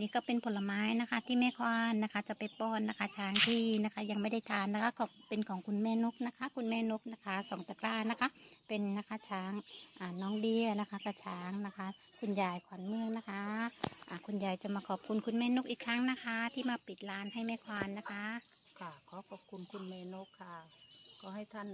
นี่ก็เป็นผลไม้นะคะที่แม่ควานนะคะ จะไปป้อนนะคะ ช้างที่นะคะ ยังไม่ได้ทานนะคะของเป็นของคุณแม่นกนะคะ คุณแม่นกนะคะสองตะกร้านะคะ เป็นนะคะช้างอ่าน้องเดียนะคะกระช้างนะคะ คุณยายขวัญเมืองนะคะอ่าคุณยายจะมาขอบคุณคุณแม่นกอีกครั้งนะคะ ที่มาปิดร้านให้แม่ควานนะคะ ค่ะขอขอบคุณคุณเมนกค่ะ ก็ให้ท่าน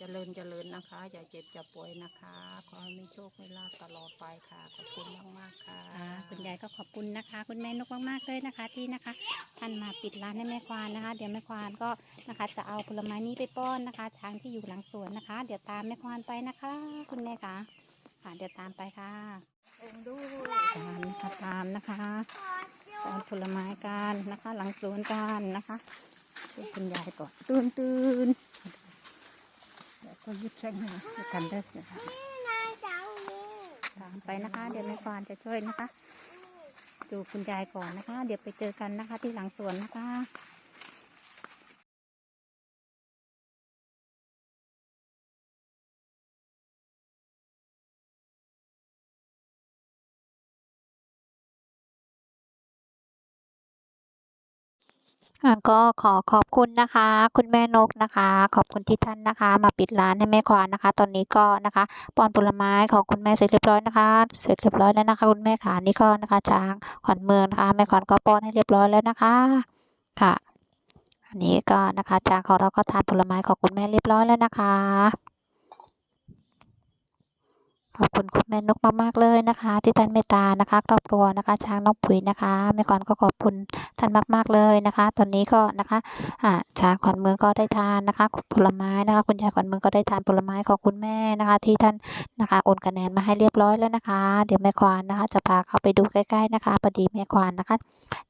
จริญเจริญนะคะ อย่าเจ็บอย่าป่วยนะคะ ขอให้มีโชคมีลาภตลอดไปค่ะ ขอบคุณมากมากๆค่ะอ่าคุณยายก็ขอบคุณนะคะ คุณแม่นกมากๆเลยนะคะ ที่นะคะ ท่านมาปิดร้านให้แม่ควานนะคะ เดี๋ยวแม่ควานก็นะคะ จะเอาผลไม้นี้ไปป้อนนะคะ ช้างที่อยู่หลังสวนนะคะ เดี๋ยวตามแม่ควานไปนะคะ คุณแม่คะค่ะเดี๋ยวตามไปค่ะตามนะคะตามนะคะป้อนผลไม้กันนะคะ หลังสวนกันนะคะช่วยคุณยายก่อนตื่นตื่น เดี๋ยวก็ยึดเส้นนะยึดกันเด้อนะคะตามไปนะคะ เดี๋ยวแม่ควานจะช่วยนะคะ ดูคุณยายก่อนนะคะ เดี๋ยวไปเจอกันนะคะที่หลังสวนนะคะ ก็ขอขอบคุณนะคะ คุณแม่นกนะคะ ขอบคุณที่ท่านนะคะ มาปิดร้านให้แม่ควานนะคะ ตอนนี้ก็นะคะปอนผลไม้ของคุณแม่เสร็จเรียบร้อยนะคะ เสร็จเรียบร้อยแล้วนะคะ คุณแม่ขานี่ก็นะคะช้างขวัญเมืองนะคะแม่ขวัญก็ป้อนให้เรียบร้อยแล้วนะคะค่ะ อันนี้ก็นะคะช้างของเราก็ทานผลไม้ของคุณแม่เรียบร้อยแล้วนะคะ อบคุณคุณแม่นกมากๆเลยนะคะ ที่ท่านเมตตานะคะ ครอบครัวนะคะ ช้างน้องปุ๋ยนะคะแม่ก่อนก็ขอบคุณท่านมากๆเลยนะคะ ตอนนี้ก็นะคะอ่าช้างขวัญเมืองก็ได้ทานนะคะผลไม้นะคะ คุณยายขวัญเมืองก็ได้ทานผลไม้ของคุณแม่นะคะ ที่ท่านนะคะโอนคะแนนมาให้เรียบร้อยแล้วนะคะ เดี๋ยวแม่ควานนะคะ จะพาเข้าไปดูใกล้ๆนะคะพอดีแม่ควานนะคะ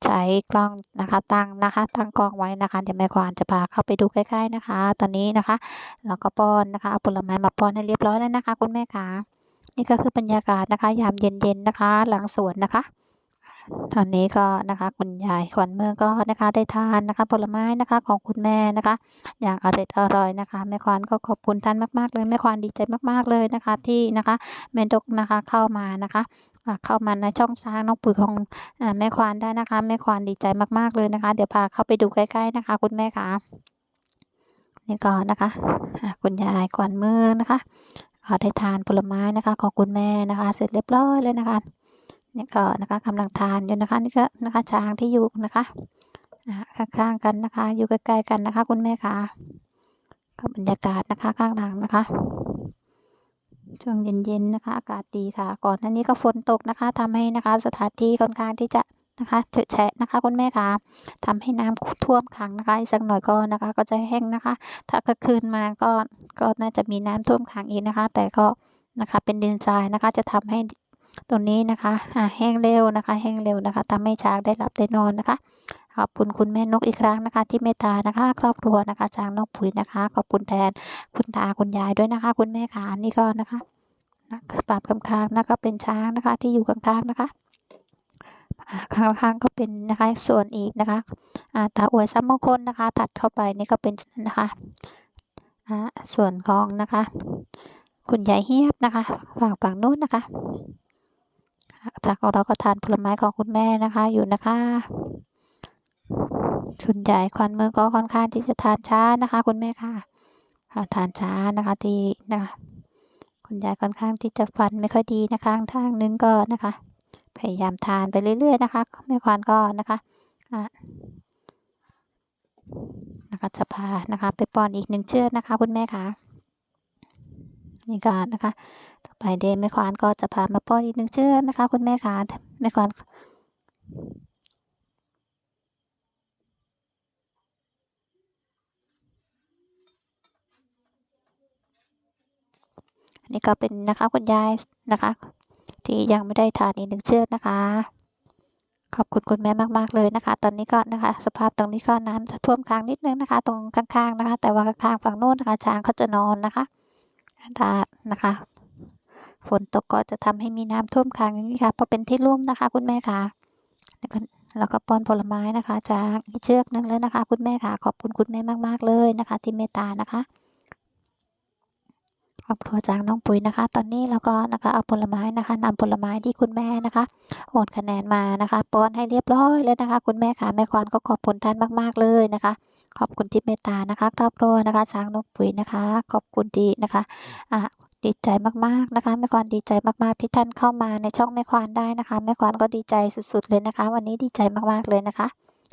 ใช้กล้องนะคะตั้งนะคะ ตั้งกล้องไว้นะคะเดี๋ยวแม่ควานจะพาเข้าไปดูใกล้ๆนะคะ ตอนนี้นะคะเราก็ป้อนนะคะเอาผลไม้มาป้อนให้เรียบร้อยแล้วนะคะ คุณแม่ค่ะ นี่ก็คือบรรยากาศนะคะ ยามเย็นๆนะคะ หลังสวนนะคะ ตอนนี้ก็นะคะคุณยายขวัญเมืองก็นะคะ ได้ทานนะคะ ผลไม้นะคะของคุณแม่นะคะ อย่างอร่อยอร่อยนะคะแม่ควานก็ขอบคุณท่านมากๆเลยแม่ควานดีใจมากๆเลยนะคะ ที่นะคะแม่ดกนะคะเข้ามานะคะเข้ามาในช่องช้างน้องปุ๋ยของแม่ควานได้นะคะ แม่ควานดีใจมากๆเลยนะคะ เดี๋ยวพาเข้าไปดูใกล้ๆนะคะ คุณแม่คะนี่ก็นนะคะคุณยายขวัญเมืองนะคะ ได้ทานผลไม้นะคะ ของคุณแม่นะคะ เสร็จเรียบร้อยเลยนะคะนี่ก็นะคะกำลังทานอยู่นะคะนี่ก็นะคะช้างที่อยู่นะคะข้างๆกันนะคะ อยู่ใกล้ๆกันนะคะ คุณแม่ค่ะก็บรรยากาศนะคะข้างหลังนะคะช่วงเย็นๆนะคะ อากาศดีค่ะ ก่อนหน้านี้ก็ฝนตกนะคะทำให้นะคะ สถานที่ค่อนข้างที่จะ นะคะเฉอะแฉะนะคะคุณแม่ค่ะทำให้น้ำท่วมขังนะคะอีกสักหน่อยก็นะคะ ก็จะแห้งนะคะ ถ้ากลางคืนมาก็ก็น่าจะมีน้ำท่วมขังอีกนะคะ แต่ก็นะคะเป็นดินทรายนะคะจะทำให้ตรงนี้นะคะแห้งเร็วนะคะ แห้งเร็วนะคะทำให้ช้างได้หลับได้นอนนะคะขอบคุณคุณแม่นกอีกครั้งนะคะ ที่เมตตานะคะ ครอบครัวนะคะช้างนกปุ๋ยนะคะ ขอบคุณแทนคุณตาคุณยายด้วยนะคะ คุณแม่ขานี่ก็นะคะนะปราบคำค้างนะคะเป็นช้างนะคะที่อยู่ข้างๆนะคะ อ่าข้างๆก็เป็นนะคะส่วนอีกนะคะอ่าตาอวยซ้ำมงคลนะคะ ตัดเข้าไปนี่ก็เป็นนะคะอ่าส่วนของนะคะ คุณยายเฮียบนะคะฝั่งฝั่งนู้นนะคะ จากของเราก็ทานผลไม้ของคุณแม่นะคะอยู่นะคะคุณยายควันมือก็ค่อนข้างที่จะทานช้านะคะ คุณแม่ค่ะทานช้านะคะที่นะคะ คุณยายค่อนข้างที่จะฟันไม่ค่อยดีนะคะทางนึงก็นะคะ พยายามทานไปเรื่อย ๆ นะคะแม่ควานก็นะคะอ่านะคะจะพานะคะ ไปป้อนอีกหนึ่งเชือกนะคะคุณแม่คะนี่ก็นะคะต่อไปเดมแม่ควานก็จะพามาป้อนอีกหนึ่งเชือกนะคะ คุณแม่คะแม่ควานนนี่ก็เป็นนะคะคุณยายนะคะ ที่ยังไม่ได้ทานอีกหนึ่งเชือกนะคะ ขอบคุณคุณแม่มากๆเลยนะคะ ตอนนี้ก็นะคะ สภาพตรงนี้ก็น้ำจะท่วมค้างนิดนึงนะคะ ตรงข้างๆนะคะ แต่ว่าข้างๆฝั่งโน้นนะคะ ช้างเขาจะนอนนะคะถ้านะคะฝนตกก็จะทำให้มีน้ำท่วมค้างอย่างนี้ค่ะเพราะเป็นที่ร่มนะคะ คุณแม่ค่ะแล้วก็แล้วก็ป้อนผลไม้นะคะ จากอีกเชือกหนึงแล้วนะคะ คุณแม่ค่ะ ขอบคุณคุณแม่มากๆเลยนะคะ ที่เมตตานะคะ รอบครัวจากน้องปุ๋ยนะคะ ตอนนี้เราก็นะคะเอาผลไม้นะคะนำผลไม้ที่คุณแม่นะคะโอนคะแนนมานะคะป้อนให้เรียบร้อยแล้วนะคะ คุณแม่ค่ะแม่ควานก็ขอบคุณท่านมากๆเลยนะคะ ขอบคุณที่เมตตานะคะ ครอบครัวนะคะ ช้างน้องปุ๋ยนะคะ ขอบคุณที่นะคะอะดีใจมากๆนะคะแม่ควานดีใจมากๆที่ท่านเข้ามาในช่องแม่ควานได้นะคะแม่ควานก็ดีใจสุดๆเลยนะคะ วันนี้ดีใจมากๆเลยนะคะ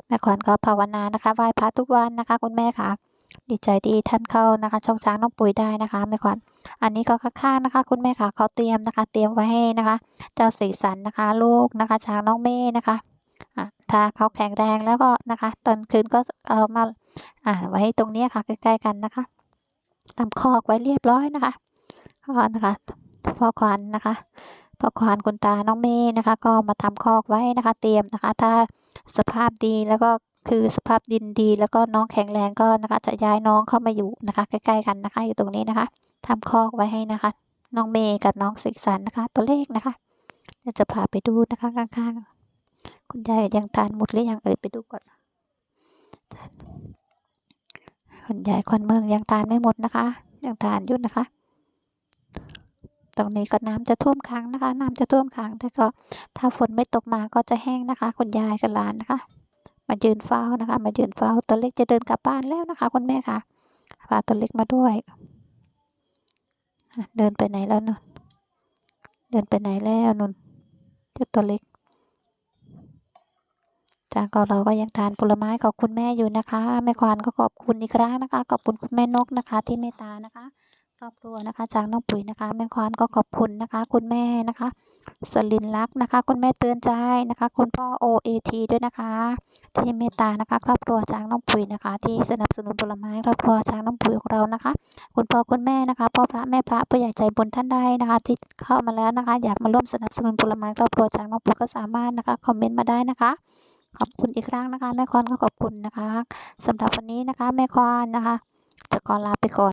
แม่ขวัญก็ภาวนานะคะไหว้พระทุกวันนะคะ คุณแม่ค่ะ ดีใจที่ท่านเข้านะคะช่องช้างน้องปุ๋ยได้นะคะแม่ขวัญอันนี้ก็ข้างๆนะคะ คุณแม่ค่ะเขาเตรียมนะคะ เตรียมไว้ให้นะคะ เจ้าสีสันนะคะ ลูกนะคะ ช้างน้องเม่นะคะอะถ้าเขาแข็งแรงแล้วก็นะคะ ตอนคืนก็เอามาอ่าไว้ตรงนี้ค่ะใกล้ๆกันนะคะทำคอกไว้เรียบร้อยนะคะก็นะคะพ่อขวัญนะคะพ่อขวัญคุณตาน้องเม่นะคะ ก็มาทำคอกไว้นะคะ เตรียมนะคะ ถ้าสภาพดีแล้วก็ คือสภาพดินดีแล้วก็น้องแข็งแรงก็นะคะจะย้ายน้องเข้ามาอยู่นะคะ ใกล้ๆกันนะคะ อยู่ตรงนี้นะคะทำคอกไว้ให้นะคะ น้องเมย์กับน้องสิกสันนะคะ ตัวเลขนะคะเดี๋ยวจะพาไปดูนะคะข้างๆ คุณยายยังทานหมดหรือยังเอ่ยไปดูก่อนคุณยายคนเมืองยังทานไม่หมดนะคะ ยังทานอยู่นะคะตรงนี้ก็น้ำจะท่วมขังนะคะ น้ำจะท่วมขังแต่ก็ถ้าฝนไม่ตกมาก็จะแห้งนะคะ คุณยายกับหลานนะคะ มายืนเฝ้านะคะ มายืนเฝ้าตัวเล็กจะเดินกลับบ้านแล้วนะคะคุณแม่ค่ะพาตัวเล็กมาด้วย เดินไปไหนแล้วนุนเดินไปไหนแล้วนุนเจ้าตัวเล็กจากก็เราก็ยังทานผลไม้ของคุณแม่อยู่นะคะแม่ควานก็ขอบคุณอีกครั้งนะคะ ขอบคุณคุณแม่นกนะคะ ที่เมตตานะคะครอบครัวนะคะ จากน้องปุ๋ยนะคะ แม่ควานก็ขอบคุณนะคะ คุณแม่นะคะ สลินลักษ์นะคะ คุณแม่เตือนใจนะคะ คุณพ่อ OAT ด้วยนะคะ ที่เมตตานะคะ ครอบครัวช้างน้องปุ๋ยนะคะ ที่สนับสนุนผลไม้ครอบครัวช้างน้องปุ๋ยของเรานะคะ คุณพ่อคุณแม่นะคะพ่อพระแม่พระผู้ใหญ่ใจบุญท่านใดนะคะ ที่เข้ามาแล้วนะคะ อยากมาร่วมสนับสนุนผลไม้ครอบครัวช้างน้องปุ๋ยก็สามารถนะคะคอมเมนต์มาได้นะคะขอบคุณอีกครั้งนะคะ แม่ควานก็ขอบคุณนะคะสำหรับวันนี้นะคะ แม่ควานนะคะ จะขอลาไปก่อน